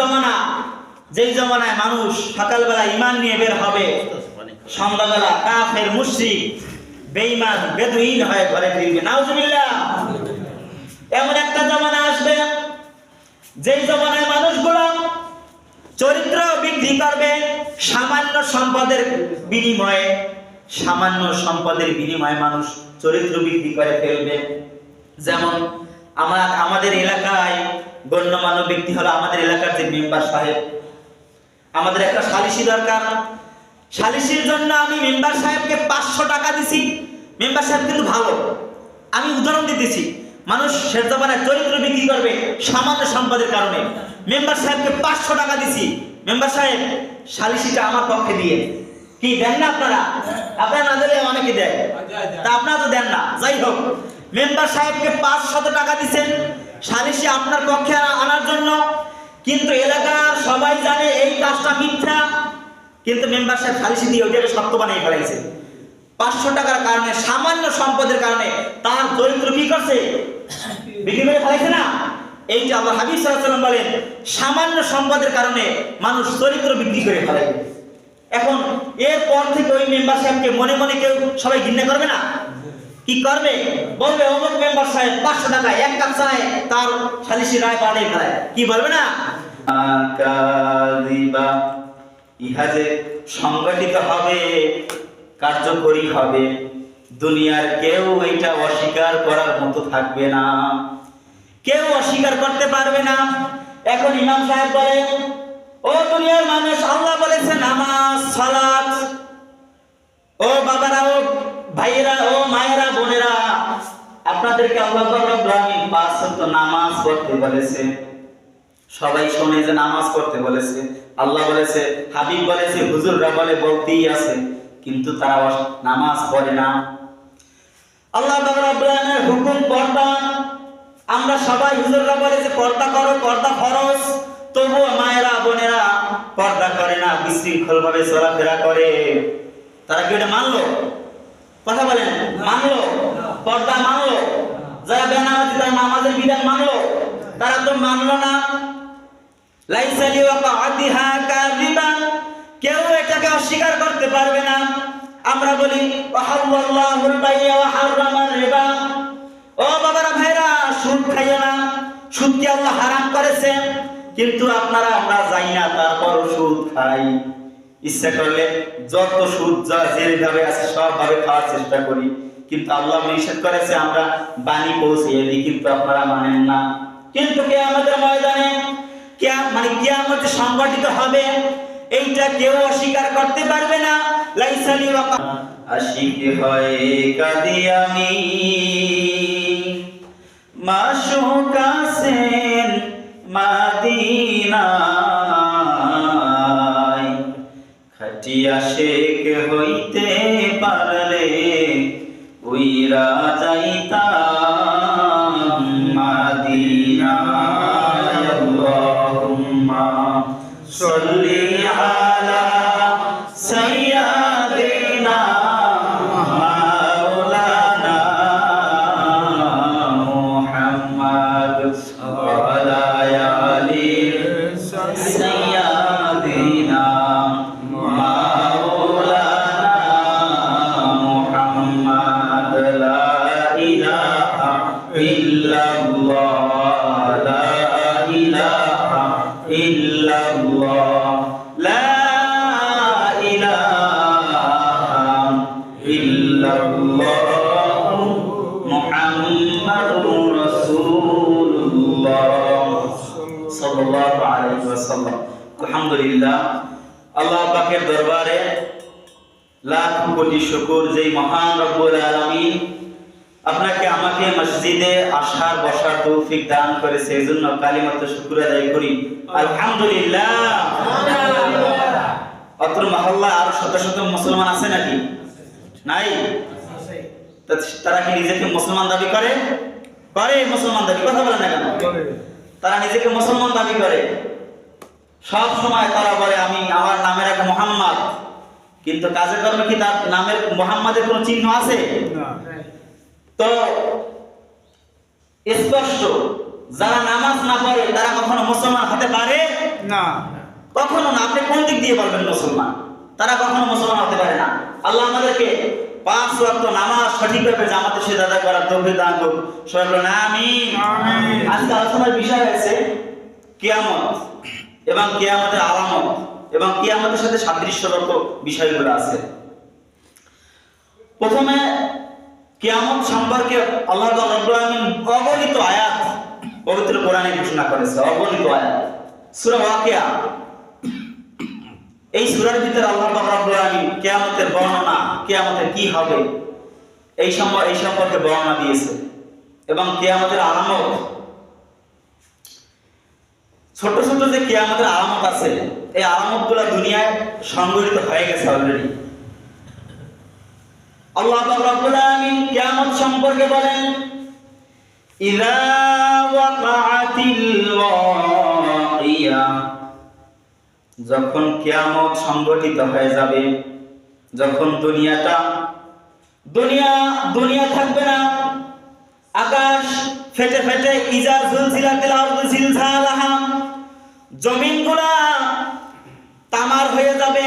জমানা, যেই জমানায় মানুষ সকালবেলা ইমান নিয়ে বের হবে, সন্ধ্যাবেলা কাফের মুশরিক বেদুইন হয়ে ঘরে ফিরবে। এমন একটা জমানা আসবে, যেই জমানায় মানুষগুলো চরিত্র বৃদ্ধি করবে সামান্য সম্পদের বিনিময়ে, সামান্য সম্পদের বিনিময়ে মানুষ চরিত্র বৃদ্ধি করে ফেলবে। যেমন আমরা, আমাদের এলাকায় গণ্যমান্য ব্যক্তি হলো আমাদের এলাকার যে মেম্বার সাহেব। আমাদের একটা সালিশি দরকার। সালিশির জন্য আমি মেম্বার সাহেবকে পাঁচশো টাকা দিছি। মেম্বার সাহেব কিন্তু ভালো। আমি উদাহরণ দিতেছি মানুষ শেষ চরিত্র বিক্রি করবে সামান্য সম্পদের কারণে। মেম্বার সাহেবকে পাঁচশো টাকা দিছি। মেম্বার সাহেব, সালিশিটা আমার পক্ষে দিয়ে। কি, দেন না আপনারা? আপনারা না দিলে অনেকে দেয়। তা আপনারা তো দেন না। যাই হোক মেম্বার সাহেবকে পাঁচশত টাকা দিছেন। সালিশি আপনার পক্ষে আনার জন্য। কিন্তু এলাকার সবাই জানে এই কাজটা মিথ্যা। কিন্তু মেম্বার সাহেব সালিশি দিয়ে ওইটাকে সত্য বানিয়ে ফেলাইছে। পাঁচশো টাকার কারণে, সামান্য সম্পদের কারণে তার চরিত্র কি করছে? বিক্রি করে ফেলাইছে না? এই যে আল্লাহ হাবিব সাল্লাম বলেন, সামান্য সম্পদের কারণে মানুষ চরিত্র বিক্রি করে ফেলে। এখন এরপর থেকে ওই মেম্বার সাহেবকে মনে মনে কেউ সবাই ঘৃণা করবে না? কি করবে? বলবে অমুক মেম্বার সাহেব পাঁচশো টাকা এক কাপ চায় তার সালিশি রায় বানিয়ে ফেলায়। কি বলবে না? ইহা যে সংগঠিত হবে কার্যকরী হবে দুনিয়ার কেউ এটা অস্বীকার করার মতো থাকবে না। কেউ অস্বীকার করতে পারবে না। এখন ইমাম সাহেব বলে ও দুনিয়ার মানুষ আল্লাহ বলেছে নামাজ সালাত। ও বাবারা ও ভাইয়েরা ও মায়েরা আপনাদেরকে আল্লাহ রাব্বুল আলামিন পাঁচ ওয়াক্ত নামাজ পড়তে বলেছে। সবাই শোনে যে নামাজ পড়তে বলেছে। আল্লাহ বলেছে, হাবিব বলেছে, হুজুররা বলে, বলতেই আছে। কিন্তু তারা নামাজ পড়ে না। আল্লাহ রব্বুল আলামিনের হুকুম পর্দা। আমরা সবাই হুজুররা বলে যে, পর্দা করো, পর্দা ফরজ। তবুও মায়েরা, বোনেরা পর্দা করে না বিশৃঙ্খল ভাবে চলাফেরা করে। তারা কি এটা মানলো? কথা বলেন, মানলো? পর্দা মানলো, যারা বেনামাজি তারা নামাজের বিধান মানলো। তারা তো মানলো না। লাইসা লিওয়াকাতিহা কাযিবা, কেউ এটাকে অস্বীকার করতে পারবে না। আমরা বলি ওয়াহাল্লাহুল বাইয়া ওয়া হারামার রিবা। ও বাবারা ভাইরা, সুদ খাইও না। সুদকে আল্লাহ হারাম করেছে? কিন্তু আপনারা আমরা যাই না তারপর সুদ খাই। ইচ্ছা করলে যত সুদ যা যেভাবে আছে সব ভাবে খাওয়ার চেষ্টা করি। কিন্তু আল্লাহ নিষেধ করেছে, আমরা বাণী পৌঁছিয়ে দিই কিন্তু আপনারা মানেন না। কিন্তু কে আমাদের ময়দানে কে মানে কে আমাদের সংগঠিত হবে, এইটা কেউ অস্বীকার করতে পারবে না। লাইসালি আশিক হয়ে কাদি আমি। মাসুক আছেন মাদিনায়। খাটিয়া শেখ হইতে পারলে উইরা যাইতাম আমাকে মসজিদে আসার বসার তৌফিক দান করেছে এই জন্য কালিমাত শুকর আদায় করি। আলহামদুলিল্লাহ। অত্র মহল্লা আর শত শত মুসলমান আছে নাকি? নাই? তারা কি নিজেকে মুসলমান দাবি করে? করে মুসলমান দাবি কথা বলে না কেন? তারা নিজেকে মুসলমান দাবি করে। সব সময় তারা বলে আমি আমার নামের এক মোহাম্মদ। কিন্তু কাজে কর্মে কি তার নামের মোহাম্মদের কোনো চিহ্ন আছে? তো স্পষ্ট যারা নামাজ না পড়ে তারা কখনো মুসলমান হতে পারে? না। কখনো না। আপনি কোন দিক দিয়ে বলবেন মুসলমান? তারা কখনো মুসলমান হতে পারে না। আল্লাহ আমাদেরকে পাঁচ ওয়াক্ত নামাজ সঠিকভাবে জামাতের সাথে আদায় করার তৌফিক দান করুন সবাই আমিন। আজকে আলোচনার বিষয় হয়েছে কিয়ামত এবং কিয়ামতের আলামত এবং কিয়ামতের সাথে সাদৃশ্যরত বিষয়গুলো আছে। প্রথমে কিয়ামত সম্পর্কে আল্লাহ অগণিত আয়াত পবিত্র কোরআনে ঘোষণা করেছে অগণিত আয়াত। সূরা এই সূরার ভিতরে আল্লাহ রাব্বুল কেয়ামতের বর্ণনা, কিয়ামতে কি হবে, এই সম্পর্কে এই সম্পর্কে বর্ণনা দিয়েছে। এবং কেয়ামতের আলামত ছোট ছোট যে কেয়ামতের আলামত আছে, এই আলামতগুলো দুনিয়ায় সংগঠিত হয়ে গেছে অলরেডি আল্লাহ কিয়ামত সম্পর্কে বলেন যখন কিয়ামত সংগঠিত হয়ে যাবে, যখন দুনিয়াটা, দুনিয়া দুনিয়া থাকবে না, আকাশ ফেটে ফেটে ইজা জুলজিলাতিল আরদু জিলজালাহা, জমিনগুলা তামার হয়ে যাবে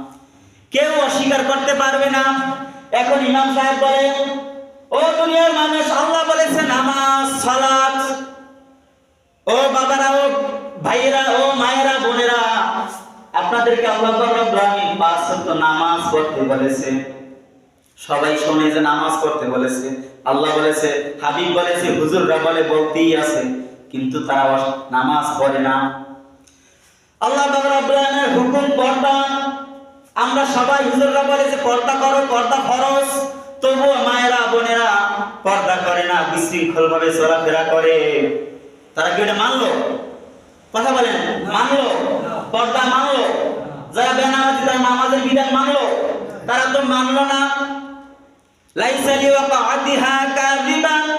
কেউ অস্বীকার করতে পারবে না। এখন ইমাম সাহেব বলেন, ও দুনিয়ার মানুষ, আল্লাহ বলেছে নামাজ সালাত, ও বাবারা, ও ভাইয়েরা, ও মায়েরা, বোনেরা, আপনাদেরকে আল্লাহ রাব্বুল পাঁচ নামাজ পড়তে বলেছে। সবাই শোনে যে নামাজ পড়তে বলেছে। আল্লাহ বলেছে, হাবিব বলেছে, হুজুররা বলে, বলতেই আছে, কিন্তু তারা নামাজ পড়ে না। আল্লাহ আলামিনের হুকুম পর্দা আমরা সবাই হুজুররা বলে যে, পর্দা করো, পর্দা ফরজ। তবুও মায়েরা, বোনেরা পর্দা করে না বিশৃঙ্খল ভাবে চলাফেরা করে। তারা কি এটা মানলো? কথা বলেন, মানলো? পর্দা মানলো? যারা বেনামাজি, তারা নামাজের বিধান মানলো? তারা তো মানলো না। লাইসা লিওয়াকাতিহা কাযিবান।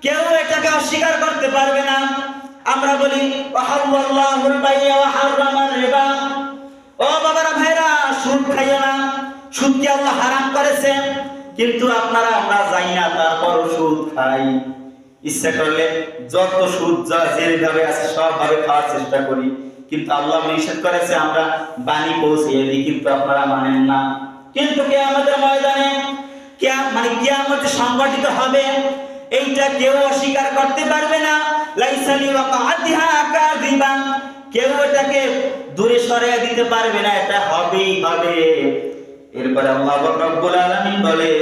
কেউ এটাকে অস্বীকার করতে পারবে না। আমরা বলি ওয়াহাল্লাহুল বাইয়া ওয়া হারামার রিবা। ও বাবারা ভাইরা সুদ খাইও না সুদকে আল্লাহ হারাম করেছেন কিন্তু আপনারা, আমরা যাই না তারপর সুদ খাই। ইচ্ছা করলে যত সুদ যা যেভাবে আছে সব ভাবে খাওয়ার চেষ্টা করি। কিন্তু আল্লাহ নিষেধ করেছে, আমরা বাণী পৌঁছিয়ে দিই, কিন্তু আপনারা মানেন না। কিন্তু কে আমাদের ময়দানে কে মানে কে আমাদের সংগঠিত হবে, এইটা কেউ অস্বীকার করতে পারবে না। লাইসালি ওয়াকাতিহা কাযিবা কেউ এটাকে দূরে সরিয়ে দিতে পারবে না, এটা হবেই হবে। এরপরে আল্লাহ রব্বুল আলামিন বলে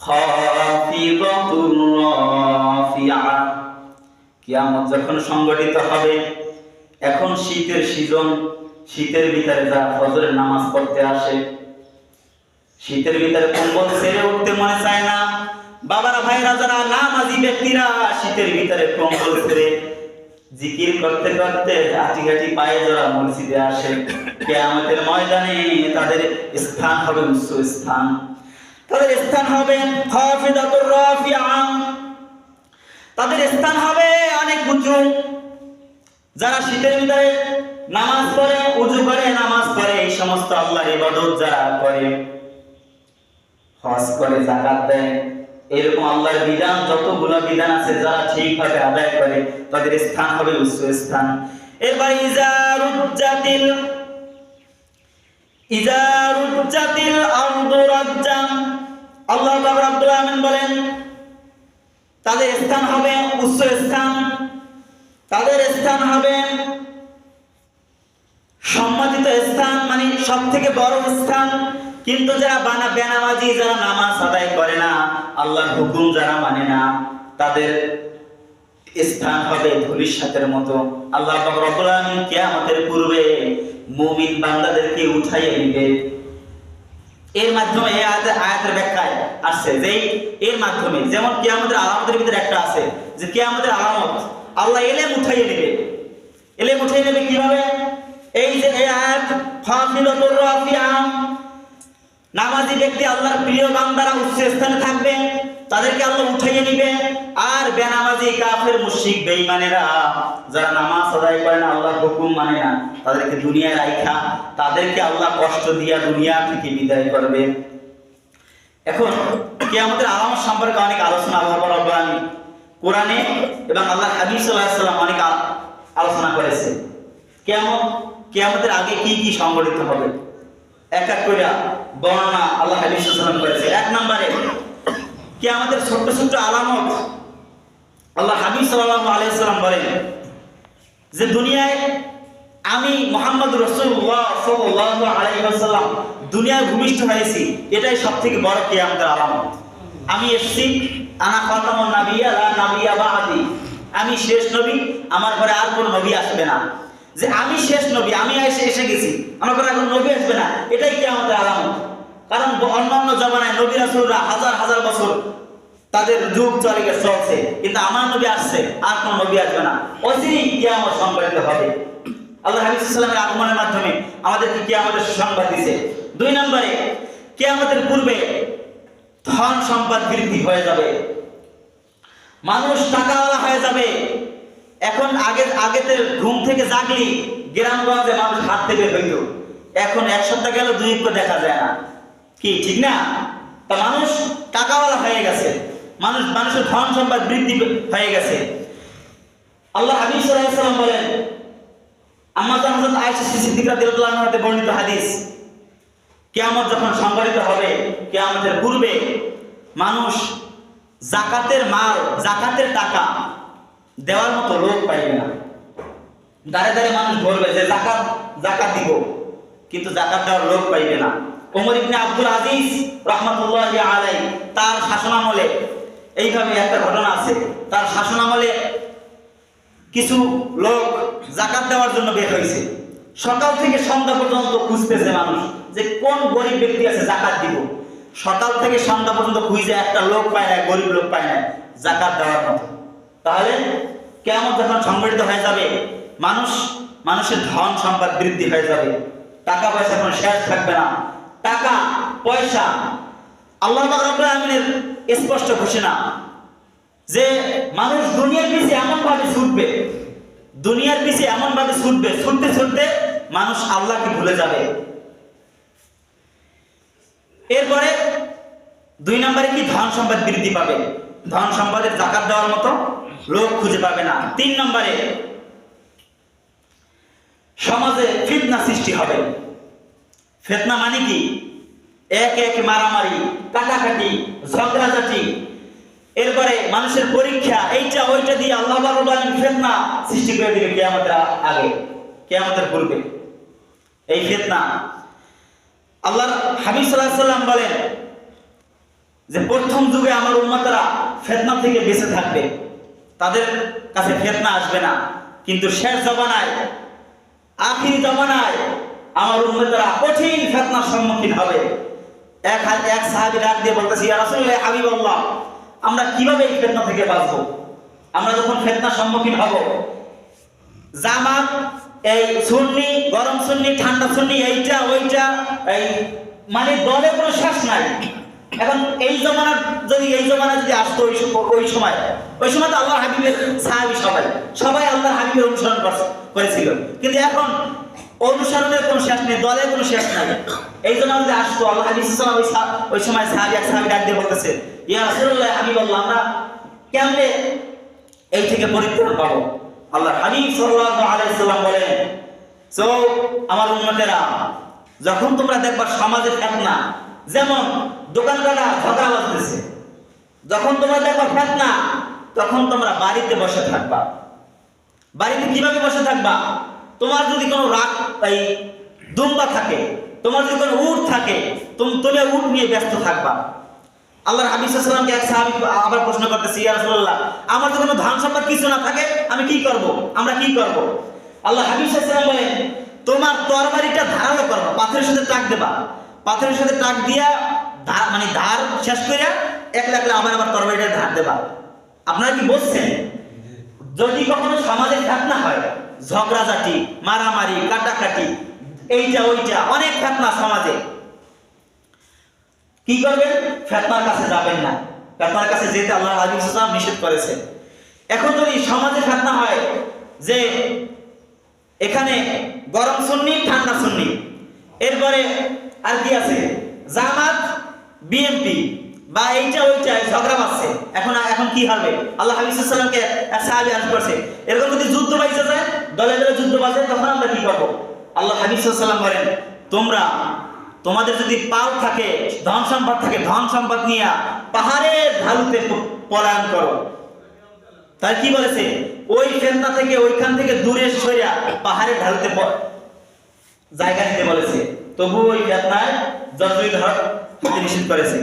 খাফিদাতুর রাফিআ। কিয়ামত যখন সংগঠিত হবে, এখন শীতের সিজন, শীতের ভিতরে যারা ফজরের নামাজ পড়তে আসে, শীতের ভিতরে কম্বল ছেড়ে উঠতে মনে চায় না। বাবারা ভাইরা যারা নামাজি ব্যক্তিরা, শীতের ভিতরে কম্বল ছেড়ে জিকির করতে করতে হাঁটি হাঁটি পায়ে যারা মসজিদে আসে, কেয়ামতের ময়দানে তাদের স্থান হবে উচ্চ স্থান। তাদের স্থান হবে হাফিজাতুর রাফিআ তাদের স্থান হবে অনেক উঁচু। যারা শীতের ভিতরে নামাজ পড়ে উজু করে নামাজ পড়ে, এই সমস্ত আল্লাহর ইবাদত যারা করে, হজ করে, জাকাত দেয় এরকম আল্লাহর বিধান, যতগুলো বিধান আছে যারা ঠিকভাবে আদায় করে, তাদের স্থান হবে উচ্চ স্থান। আল্লাহ আলামিন বলেন, তাদের স্থান হবে উচ্চ স্থান। তাদের স্থান হবে সম্মানিত স্থান মানে সব থেকে বড় স্থান। কিন্তু যারা বানা, বেনামাজি, যারা নামাজ আদায় করে না, আল্লাহর হুকুম যারা মানে না, তাদের স্থান হবে ধূলিসাতের মতো। আল্লাহ কিয়ামতের পূর্বে মুমিন বান্দাদেরকে উঠাইয়ে নিবে এর মাধ্যমে, এই আয়াতের ব্যাখ্যায় আসছে যে, এর মাধ্যমে, যেমন কিয়ামতের আলামতের ভিতরে একটা আছে যে, কিয়ামতের আলামত আল্লাহ এলেম উঠাইয়ে নেবে এলেম উঠাইয়ে নেবে কীভাবে? এই যে, এই আয়াত ফাফিলাতুর রাফিআ নামাজি ব্যক্তি আল্লাহর প্রিয় বান্দারা উচ্চ স্থানে থাকবে, তাদেরকে আল্লাহ উঠাইয়ে নিবে আর বেনামাজি কাফের, মুশরিক, বেঈমানেরা যারা নামাজ আদায় করে না, আল্লাহর হুকুম মানে না, তাদেরকে দুনিয়ায় রাইখা, তাদেরকে আল্লাহ কষ্ট দিয়া দুনিয়া থেকে বিদায় করবে। এখন কে আমাদের আলামত সম্পর্কে অনেক আলোচনা আল্লাহ আলামিন কোরআনে এবং আল্লাহ হাবিব আলাইহি সাল্লাম অনেক আলোচনা করেছে কেমন কেয়ামতের আগে কি কি সংগঠিত হবে? এক এক নম্বরে আমাদের ছোট্ট ছোট্ট আলামত? আল্লাহ আলাইহি বলেন যে দুনিয়ায় আমি মোহাম্মদ দুনিয়ায় ভূমিষ্ঠ হয়েছি, এটাই সবথেকে বড় কে আমাদের আলামত। আমি এসছি, আনা বাদি। আমি শেষ নবী, আমার পরে আর কোনো নবী আসবে না। যে আমি শেষ নবী, আমি এসে এসে গেছি। আমার পরে এখন নবী আসবে না, এটাই কি আমাদের আলামত। কারণ অন্যান্য জমানায় নবী রাসুলরা হাজার হাজার বছর তাদের যুগ চলে গেছে চলছে, কিন্তু আমার নবী আসছে, আর কোন নবী আসবে না। অচিরেই কিয়ামত সংঘটিত হবে। আল্লাহ হাবিব সাল্লামের আগমনের মাধ্যমে আমাদেরকে কিয়ামতের সুসংবাদ দিয়েছে দুই নম্বরে, কিয়ামতের পূর্বে ধন সম্পদ বৃদ্ধি হয়ে যাবে। মানুষ টাকাওয়ালা হয়ে যাবে। এখন আগে, আগেতে ঘুম থেকে জাগলি, গ্রামগঞ্জে মানুষ হাত থেকে হইত এখন এক সপ্তাহ গেল, দুই একটু দেখা যায় না। কি, ঠিক না? তা মানুষ টাকাওয়ালা হয়ে গেছে। মানুষ, মানুষের ধন সম্পদ বৃদ্ধি হয়ে গেছে। আল্লাহ হাবিব সাল্লাম বলেন, আম্মা জান হযরত আয়েশা সিদ্দিকা রাদিয়াল্লাহু আনহা হতে বর্ণিত হাদিস, কিয়ামত যখন সংঘটিত হবে, কিয়ামতের পূর্বে মানুষ জাকাতের মাল, জাকাতের টাকা দেওয়ার মতো লোক পাইবে না। দাঁড়ে দাঁড়ে মানুষ বলবে যে জাকাত জাকাত দিব, কিন্তু জাকাত দেওয়ার লোক পাইবে না। ওমর ইবনে আব্দুল আজিজ রহমাতুল্লাহি আলাই তার শাসনামলে এইভাবে একটা ঘটনা আছে। তার শাসনামলে কিছু লোক জাকাত দেওয়ার জন্য বের হয়েছে। সকাল থেকে সন্ধ্যা পর্যন্ত খুঁজতেছে মানুষ যে কোন গরিব ব্যক্তি আছে জাকাত দিব। সকাল থেকে সন্ধ্যা পর্যন্ত খুঁজে একটা লোক পায় না গরিব লোক পায় না জাকাত দেওয়ার মতো। তাহলে কেমন যখন সংগঠিত হয়ে যাবে, মানুষ, মানুষের ধন সম্পদ বৃদ্ধি হয়ে যাবে। টাকা পয়সা কোনো শেষ থাকবে না। টাকা, পয়সা, আল্লাহ রব্বুল স্পষ্ট ঘোষণা যে মানুষ দুনিয়ার পিছে এমন ভাবে ছুটবে, দুনিয়ার পিছে এমন ভাবে ছুটবে, ছুটতে ছুটতে মানুষ আল্লাহকে ভুলে যাবে। এরপরে দুই নম্বরে কি? ধন সম্পদ বৃদ্ধি পাবে। ধন সম্পদের জাকাত দেওয়ার মতো লোক খুঁজে পাবে না। তিন নম্বরে, সমাজে ফিতনা সৃষ্টি হবে। ফেতনা মানে কি? এক এক মারামারি, কাটাকাটি, ঝগড়াঝাটি, এরপরে মানুষের পরীক্ষা, এইটা, ওইটা দিয়ে আল্লাহ আলামিন সৃষ্টি করে দিবে কিয়ামতের আগে, কিয়ামতের পূর্বে। এই ফিতনা। আল্লাহ হাবিব আলাইহি সাল্লাম বলেন যে, প্রথম যুগে আমার উম্মতরা ফেতনা থেকে বেঁচে থাকবে। তাদের কাছে ফেতনা আসবে না। কিন্তু শেষ জমানায়, আখিরি জমানায় আমার উম্মতরা কঠিন ফেতনার সম্মুখীন হবে। এক এক সাহাবী ডাক দিয়ে বলতেছি, ইয়া রাসূলুল্লাহ, হাবিবাল্লাহ, আমরা কীভাবে এই ফেতনা থেকে বাঁচবো? আমরা যখন ফেতনার সম্মুখীন হব, জামাত, এই সুন্নি, গরম সুন্নি, ঠান্ডা সুন্নি, এইটা, ওইটা, এই মানে দলে কোনো শ্বাস নাই। এখন এই জমানা যদি এই জমানা যদি আসতো ওই ওই সময়। ওই সময় তো আল্লাহ হাবিবের সাহাবি সবাই। সবাই আল্লাহ হাবিবের অনুসরণ করছে- করেছিল। কিন্তু এখন অনুসরণের কোনো শেষ নেই, দলের কোনো শেষ নাই। এই জন্য যদি আসতো, আল্লাহ হাবিব আলাইহি ওই ওই সময় সাহাবি এক সাহাবি ডাক দিয়ে বলতেছে, ইয়া রাসূলুল্লাহ, হাবিবাল্লাহ, আমরা কেমনে এই থেকে পরিত্রাণ পাবো? আল্লাহ হাবিব সাল্লাল্লাহু আলাইহি সাল্লাম বলেন, সো, আমার উম্মতেরা, যখন তোমরা দেখবা সমাজে ফেতনা যেমন দোকানদাররা ঝগড়া বাজতেছে যখন তোমরা দেখবা ফেতনা, তখন তোমরা বাড়িতে বসে থাকবা। বাড়িতে কীভাবে বসে থাকবা? তোমার যদি কোনো রাগ, এই দুম্বা থাকে, তোমার যদি কোনো উট থাকে, তুমি তুমি উট নিয়ে ব্যস্ত থাকবা। আল্লাহর হাবিব সাল্লামকে এক সাহাবী আবার প্রশ্ন করতেছি, ইয়া রাসূলুল্লাহ, আমার তো কোনো ধান সম্পদ কিছু না থাকে, আমি কি করব? আমরা কি করব? আল্লাহ হাবিব সাল্লাম বলেন, তোমার তরবারিটা ধারালো করবা, পাথরের সাথে টাক দেবা। পাথরের সাথে টাক দিয়া ধার মানে ধার শেষ করিয়া এক লাখ আবার আবার তরবারিটা ধার দেবা। আপনারা কি বলছেন যদি কখনো সমাজে ফেতনা হয় ঝগড়াঝাটি মারামারি, কাটাকাটি, এইটা, ওইটা, অনেক ফেতনা সমাজে। কি করবেন? ফেতনার কাছে যাবেন না। ফেতনার কাছে যেতে আল্লাহ হাবিব সাল্লাম নিষেধ করেছে। এখন যদি সমাজে ফেতনা হয়, যে এখানে গরম সুন্নি, ঠান্ডা সুন্নি, এরপরে আর কি আছে? জামাত বিএমপি বা এইটা ওইটা ঝগড়া বাজছে এখন এখন কি হবে আল্লাহ হাবিব সাল্লামকে এক সাহাবী আস করছে। এরকম যদি যুদ্ধ বাইজে যায়, দলে দলে যুদ্ধ বাজে তখন আমরা কি করব? আল্লাহ সাল্লাম বলেন, তোমরা, তোমাদের যদি পাও থাকে, ধন সম্পদ থাকে, ধন সম্পদ নিয়ে পাহাড়ের ঢালুতে পলায়ন করো। তার কি বলেছে? ওই ফেতনা থেকে, ওইখান থেকে দূরে সরিয়া পাহাড়ের ঢালুতে জায়গা নিতে বলেছে। তবু ওই ফেতনায় হওয়ার হতে নিষেধ করেছে।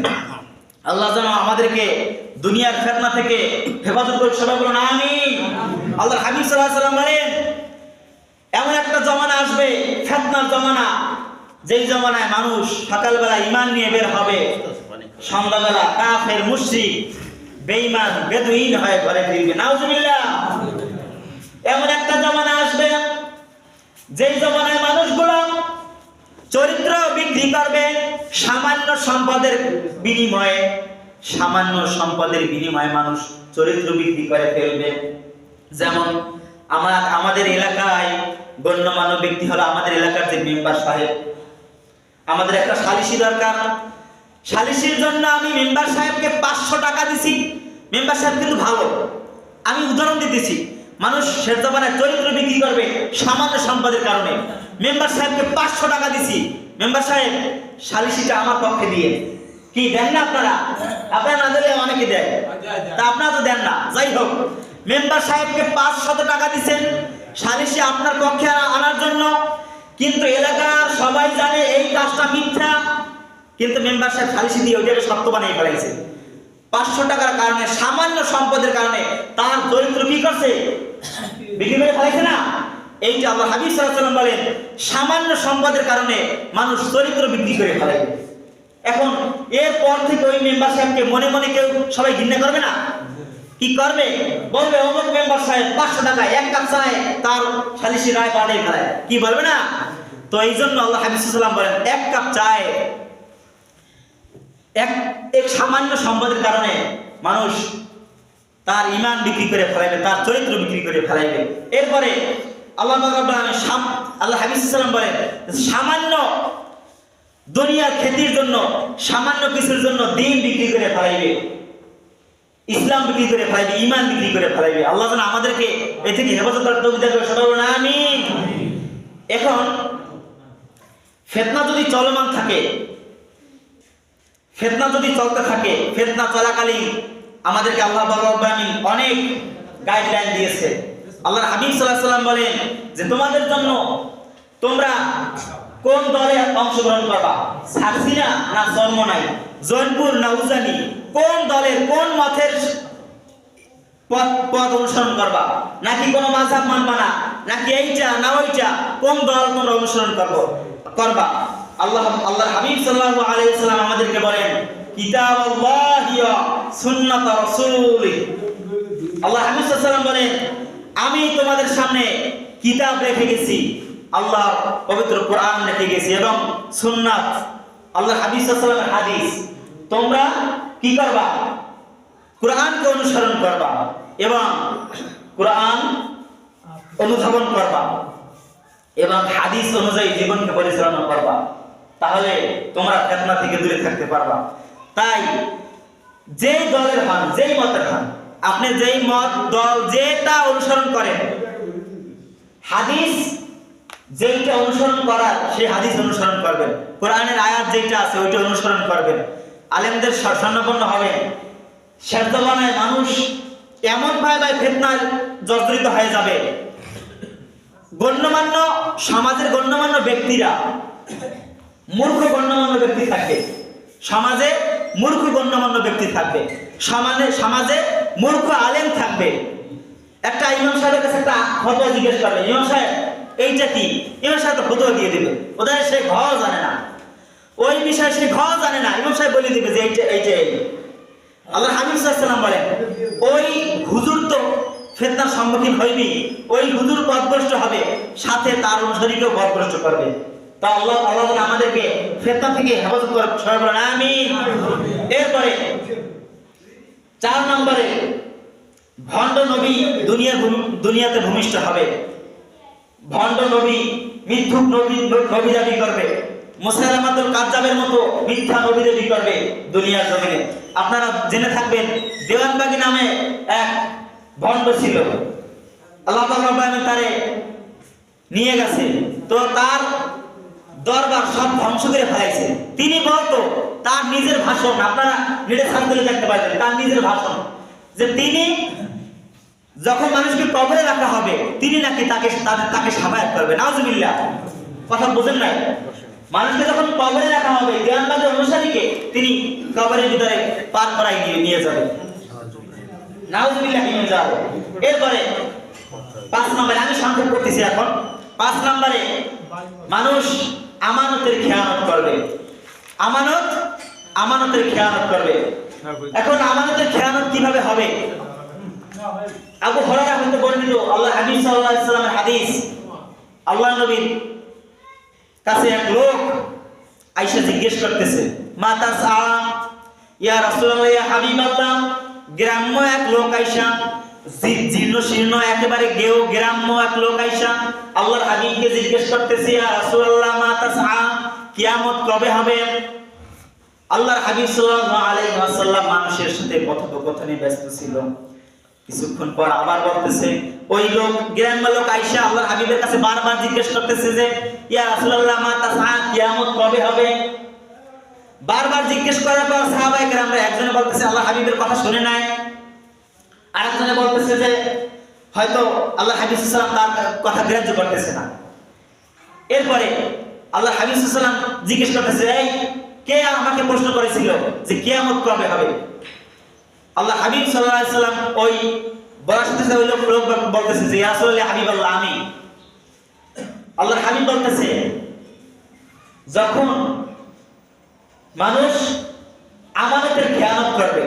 আল্লাহ যেন আমাদেরকে দুনিয়ার ফেতনা থেকে হেফাজত করে সবাই বলুন আমি আল্লাহ হাবিব সাল্লাহ সাল্লাম বলেন, এমন একটা জমানা আসবে, ফেতনার জমানা, যেই জমানায় মানুষ সকালবেলা ইমান নিয়ে বের হবে। সন্ধ্যাবেলা কাফের, মুশরিক, বেঈমান, বেদুইন হয়ে ঘরে ফিরবে। নাউজুবিল্লাহ। এমন একটা জমানা আসবে, যেই জমানায় মানুষগুলো চরিত্র বিক্রি করবে সামান্য সম্পদের বিনিময়ে, সামান্য সম্পদের বিনিময়ে মানুষ চরিত্র বিক্রি করে ফেলবে। যেমন আমার, আমাদের এলাকায় গণ্যমান্য ব্যক্তি হলো আমাদের এলাকার যে মেম্বার সাহেব। আমাদের একটা সালিশি দরকার। সালিশির জন্য আমি মেম্বার সাহেবকে পাঁচশো টাকা দিছি। মেম্বার সাহেব কিন্তু ভালো। আমি উদাহরণ দিতেছি। মানুষ শেষ চরিত্র বিক্রি করবে সামান্য সম্পদের কারণে। মেম্বার সাহেবকে পাঁচশো টাকা দিছি। মেম্বার সাহেব, সালিশিটা আমার পক্ষে দিয়ে। কি, দেন না আপনারা? আপনারা না দিলে অনেকে দেয়। তা আপনারা তো দেন না। যাই হোক, মেম্বার সাহেবকে পাঁচশত টাকা দিচ্ছেন সালিশি আপনার পক্ষে আনার জন্য। কিন্তু এলাকার সবাই জানে এই কাজটা মিথ্যা। কিন্তু মেম্বার সাহেব সালিশি দিয়ে ওইটাকে সত্য বানিয়ে ফেলাইছে। পাঁচশো টাকার কারণে, সামান্য সম্পদের কারণে তার চরিত্র কি করছে? বিক্রি করে ফেলাইছে না? এইটা আল্লাহ হাবিব আলাইহি বলেন, সামান্য সম্পদের কারণে মানুষ চরিত্র বৃদ্ধি করে ফেলে। এখন, এরপর থেকে ওই মেম্বার সাহেবকে মনে মনে কেউ সবাই ঘৃণা করবে না? কি করবে? বলবে, অমুক মেম্বার সাহেব পাঁচশো টাকা এক কাপ চায় তার সালিশি রায় বাড়িয়ে ফেলায়। কি বলবে না? তো এই জন্য আল্লাহ হাবিব সাল্লাম বলেন, এক কাপ চায় এক এক সামান্য সম্পদের কারণে মানুষ তার ইমান বিক্রি করে ফেলাইবে, তার চরিত্র বিক্রি করে ফেলাইবে। এরপরে আল্লাহ আল্লাহ হাবিব সাল্লাম বলেন সামান্য দুনিয়ার খ্যাতির জন্য, সামান্য কিছুর জন্য দিন বিক্রি করে ফেলাইবে, ইসলাম বিক্রি করে ফেলাইবে ইমান বিক্রি করে ফেলাইবে। আল্লাহ যেন আমাদেরকে এ থেকে হেফাজত করার করে বলুন, আমিন। এখন ফেতনা যদি চলমান থাকে ফেতনা যদি চলতে থাকে, ফেতনা চলাকালীন আমাদেরকে আল্লাহ বাবু অনেক গাইডলাইন দিয়েছে। আল্লাহর হাবিব সাল্লাহ সাল্লাম বলেন যে তোমাদের জন্য তোমরা কোন দলে অংশগ্রহণ করবা? সাকসিনা না জন্ম নাই জৈনপুর না উজানি? কোন দলের কোন মতের পথ পথ অনুসরণ করবা? নাকি কোনো মাঝাব মানবা না? নাকি এইটা না ওইটা? কোন দল তোমরা অনুসরণ করব করবা? আল্লাহ আল্লাহ হাবিব সাল্লাল্লাহু আলাইহি সাল্লাম আমাদেরকে বলেন কিতাব ওয়া সুন্নাত রাসূলি। আল্লাহ হাবিব সাল্লাল্লাহু বলেন, আমি তোমাদের সামনে কিতাব রেখে গেছি আল্লাহ পবিত্র কোরআন রেখে গেছি এবং সুন্নাত আল্লাহ হাবিব সাল্লাল্লাহু হাদিস। তোমরা কি করবা? কোরআনকে অনুসরণ করবা এবং কোরআন অনুধাবন করবা এবং হাদিস অনুযায়ী জীবনকে পরিচালনা করবা। তাহলে তোমরা ফেতনা থেকে দূরে থাকতে পারবা। তাই যেই দলের হন, যেই মতের হন, আপনি যেই মত, দল যেটা অনুসরণ করেন, হাদিস যেইটা অনুসরণ করার সেই হাদিস অনুসরণ করবেন। কোরআনের আয়াত যেটা আছে, ওইটা অনুসরণ করবেন। আলেমদের স্বর্ণপন্ন হবেন শেরদবানায় মানুষ এমন ভাবে ফেতনার জর্জরিত হয়ে যাবে। গণ্যমান্য, সমাজের গণ্যমান্য ব্যক্তিরা মূর্খ গণ্যমান্য ব্যক্তি থাকবে। সমাজে মূর্খ গণ্যমান্য ব্যক্তি থাকবে। সমাজে সমাজে মূর্খ আলেম থাকবে। একটা ইমাম সাহেবের কাছে একটা ফতোয়া জিজ্ঞেস করবে, ইমাম সাহেব, এইটা কি? ইমাম সাহেব তো ফতোয়া দিয়ে দেবে। ওদের সে ঘর জানে না। ওই বিষয়ে সে ঘ জানে না। ইমাম সাহেব বলে দিবে যে এইটা এইটা এই। আল্লাহ হাবিব সাল্লাম বলেন, ওই হুজুর তো ফেতনার সম্মুখীন হইবি। ওই হুজুর পথভ্রষ্ট হবে, সাথে তার অনুসারীকেও পথভ্রষ্ট করবে। তা আল্লাহ আল্লাহ তাআলা আমাদেরকে ফেতনা থেকে হেফাজত করে। বলেন, আমিন। এরপরে চার নম্বরে ভণ্ড নবী দুনিয়া দুনিয়াতে ভূমিষ্ঠ হবে। ভণ্ড নবী মিথ্যুক নবী নবী দাবি করবে। মুসাইলামাতুল কাজ্জাবের মতো মিথ্যা নবী দাবি করবে দুনিয়ার জমিনে। আপনারা জেনে থাকবেন, দেওয়ানবাগি নামে এক ভণ্ড ছিল। আল্লাহ পাক তারে নিয়ে গেছে। তো তার দরবার সব ধ্বংস করে ফেলাইছে। তিনি বলতো, তার নিজের ভাষণ, আপনারা নেটে করে দেখতে পাবেন তার নিজের ভাষণ। যে তিনি যখন মানুষকে কবরে রাখা হবে, তিনি নাকি তাকে তাকে সাবায়াত করবে। নাউজুবিল্লাহ। কথা বোঝেন নাই? মানুষকে যখন কবরে রাখা হবে জ্ঞানবাদের অনুসারীকে তিনি কবরের ভিতরে পার করাই নিয়ে নিয়ে যাবে। নাউজুবিল্লাহ, নিয়ে যাবে এরপরে পাঁচ নম্বরে, আমি সংক্ষেপ করতেছি এখন। পাঁচ নম্বরে, মানুষ আমানতের খেয়ানত করবে। আমানত, আমানতের খেয়ানত করবে। এখন আমানতের খেয়ানত কীভাবে হবে? আবু হরারা হতে বর্ণিত আল্লাহ হাবিব সাল্লাল্লাহু আলাইহি হাদিস, আল্লাহ নবীর কাছে এক লোক আয়েশা জিজ্ঞেস করতেছে, মা তাসআ? ইয়া রাসূলুল্লাহ, ইয়া হাবিবাল্লাহ। গ্রাম্য এক লোক আয়েশা একেবারে গেও গ্রাম্য লোক আয়েশা আল্লাহর হাবিবকে জিজ্ঞেস করতেছে রাসূলুল্লাহ, মা তাসআ মানুষের সাথে কথোপকথনে ব্যস্ত ছিল। কিছুক্ষণ পর আবার বলতেছে, ওই লোক, গ্রাম্য লোক আইসা আল্লাহর হাবিবের কাছে বারবার জিজ্ঞেস করতেছে যে, ইয়া রাসূলুল্লাহ, মা তাসা কিয়ামত কবে হবে? বারবার জিজ্ঞেস করার পর সাহাবায়ে একজনে বলতেছে আল্লাহ হাবিবের কথা শুনে নাই। আরেকজনে বলতেছে যে, হয়তো আল্লাহ আলাইহি ওয়াসাল্লাম তার কথা গ্রাহ্য করতেছে না। এরপরে আল্লাহ হাবিব সাল্লাম জিজ্ঞেস করতেছে, এই, কে আমাকে প্রশ্ন করেছিল যে কিয়ামত কবে হবে? আল্লাহ হাবিব আলাইহি সাল্লাম ওই বলার সাথে সাথে ওই লোক বলতেছে যে আসলে হাবিব আল্লাহ আমি। আল্লাহর হাবিব বলতেছে, যখন মানুষ আমানতের খেয়ানত করবে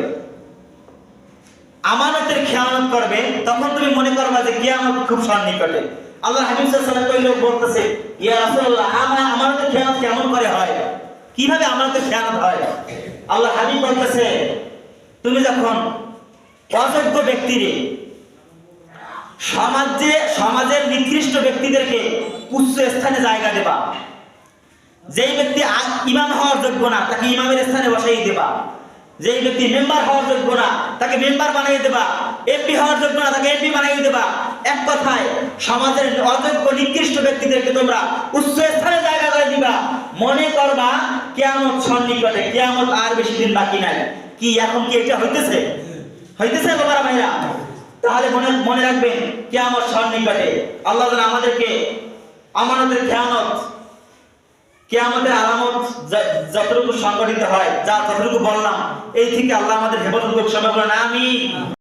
আমানতের খেয়ানত করবে, তখন তুমি মনে করবা যে কে কিয়ামত খুব সন্নিকটে। আল্লাহ হাবিব সাল্লাল্লাহু আলাইহি বলতেছে, ইয়া রাসূলুল্লাহ আমার আমানতের খেয়ানত কেমন করে হয়? কীভাবে আমানতের খেয়ানত হয়? আল্লাহ হাবিব বলতেছে, তুমি যখন অযোগ্য ব্যক্তিরে, সমাজে, সমাজের নিকৃষ্ট ব্যক্তিদেরকে উচ্চ স্থানে জায়গা দেবা, যেই ব্যক্তি ইমাম হওয়ার যোগ্য না, তাকে ইমামের স্থানে বসাই দেবা যেই ব্যক্তি মেম্বার হওয়ার যোগ্য না, তাকে মেম্বার বানিয়ে দেবা এমপি হওয়ার যোগ্য না, তাকে এমপি বানিয়ে দেবা। এক কথায়, সমাজের অযোগ্য, নিকৃষ্ট ব্যক্তিদেরকে তোমরা উচ্চ স্থানে জায়গা করে দিবা। মনে করবা, কেয়ামত সন্নিকটে, কেয়ামত আর বেশি দিন বাকি নাই। কি, এখন কি এটা হইতেছে? হইতেছে বাবারা ভাইরা? তাহলে মনে মনে রাখবেন, কেয়ামত সন্নিকটে। আল্লাহ আমাদেরকে আমানতের খেয়ানত কেয়ামতের আলামত যা- যতটুকু সংগঠিত হয়, যা ততটুকু বললাম, এই থেকে আল্লাহ আমাদের হেফাজত বলেন আমি